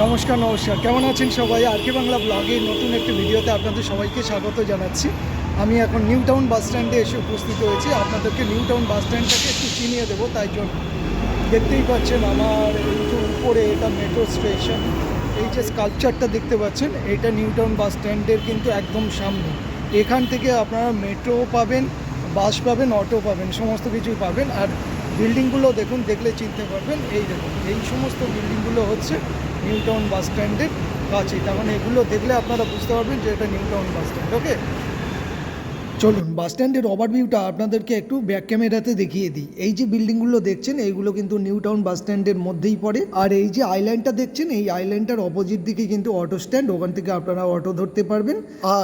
নমস্কার নমস্কার। কেমন আছেন সবাই? আর কে বাংলা ব্লগে নতুন একটি ভিডিওতে আপনাদের সবাইকে স্বাগত জানাচ্ছি। আমি এখন নিউ টাউন বাস স্ট্যান্ডে এসে উপস্থিত হয়েছি। আপনাদেরকে নিউ টাউন বাস স্ট্যান্ডটাকে একটু চিনিয়ে দেবো, তাই জন্য। দেখতেই পাচ্ছেন আমার যে উপরে এটা মেট্রো স্টেশন এই যে স্কাল্পচারটা দেখতে পাচ্ছেন, এটা নিউ টাউন বাস স্ট্যান্ডের কিন্তু একদম সামনে। এখান থেকে আপনারা মেট্রো পাবেন বাস পাবেন অটো পাবেন, সমস্ত কিছুই পাবেন। আর বিল্ডিংগুলো দেখুন, দেখলে চিনতে পারবেন। এই দেখুন, এই সমস্ত বিল্ডিংগুলো হচ্ছে নিউ টাউন বাস স্ট্যান্ডের কাছে। মানে এগুলো দেখলে আপনারা বুঝতে পারবেন যে এটা New Town bus stand okay চলুন বাস স্ট্যান্ডের ওভারভিউটা আপনাদেরকে একটু ব্যাক ক্যামেরাতে দেখিয়ে দিই। এই যে বিল্ডিংগুলো দেখছেন, এইগুলো কিন্তু নিউ টাউন বাস স্ট্যান্ডের মধ্যেই পড়ে। আর এই যে আইল্যান্ডটা দেখছেন, এই আইল্যান্ডটার অপোজিট দিকে কিন্তু অটো স্ট্যান্ড ওখান থেকে আপনারা অটো ধরতে পারবেন।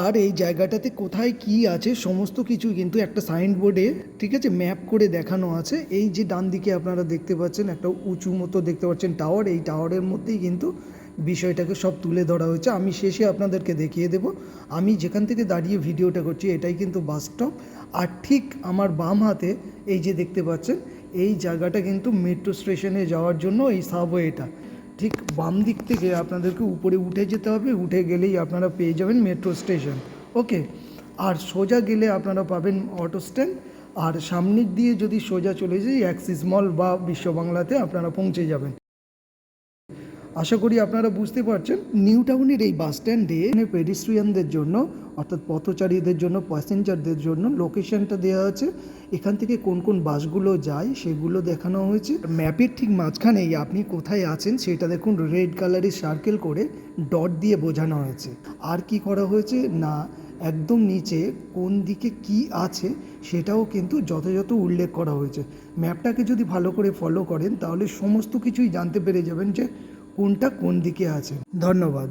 আর এই জায়গাটাতে কোথায় কি আছে, সমস্ত কিছু কিন্তু একটা সাইনবোর্ডে ঠিক আছে ম্যাপ করে দেখানো আছে। এই যে ডান দিকে আপনারা দেখতে পাচ্ছেন, একটা উঁচু মতো দেখতে পাচ্ছেন টাওয়ার এই টাওয়ারের মধ্যেই কিন্তু বিষয়টাকে সব তুলে ধরা হয়েছে। আমি শেষে আপনাদেরকে দেখিয়ে দেব। আমি যেখান থেকে দাঁড়িয়ে ভিডিওটা করছি, এটাই কিন্তু বাস স্টপ। আর ঠিক আমার বাম হাতে এই যে দেখতে পাচ্ছেন, এই জায়গাটা কিন্তু মেট্রো স্টেশনে যাওয়ার জন্য এই সাবওয়েটা। ঠিক বাম দিক থেকে আপনাদেরকে উপরে উঠে যেতে হবে, উঠে গেলেই আপনারা পেয়ে যাবেন মেট্রো স্টেশন। ওকে? আর সোজা গেলে আপনারা পাবেন অটো স্ট্যান্ড। আর সামনের দিয়ে যদি সোজা চলে যাই, অ্যাক্সিস মল বা বিশ্ব বাংলাতে আপনারা পৌঁছে যাবেন। আশা করি আপনারা বুঝতে পারছেন, নিউ টাউনের এই বাস স্ট্যান্ডে পেডিস্ট্রিয়ানদের জন্য, অর্থাৎ পথচারীদের জন্য প্যাসেঞ্জারদের জন্য লোকেশনটা দেওয়া আছে। এখান থেকে কোন কোন বাসগুলো যায় সেগুলো দেখানো হয়েছে। ম্যাপের ঠিক মাঝখানেই আপনি কোথায় আছেন সেটা দেখুন রেড কালারের সার্কেল করে ডট দিয়ে বোঝানো হয়েছে। আর কি করা হয়েছে? না, একদম নিচে কোন দিকে কি আছে সেটাও কিন্তু যথাযথ উল্লেখ করা হয়েছে। ম্যাপটাকে যদি ভালো করে ফলো করেন, তাহলে সমস্ত কিছুই জানতে পেরে যাবেন যে কোনটা কোন দিকে আছে? ধন্যবাদ।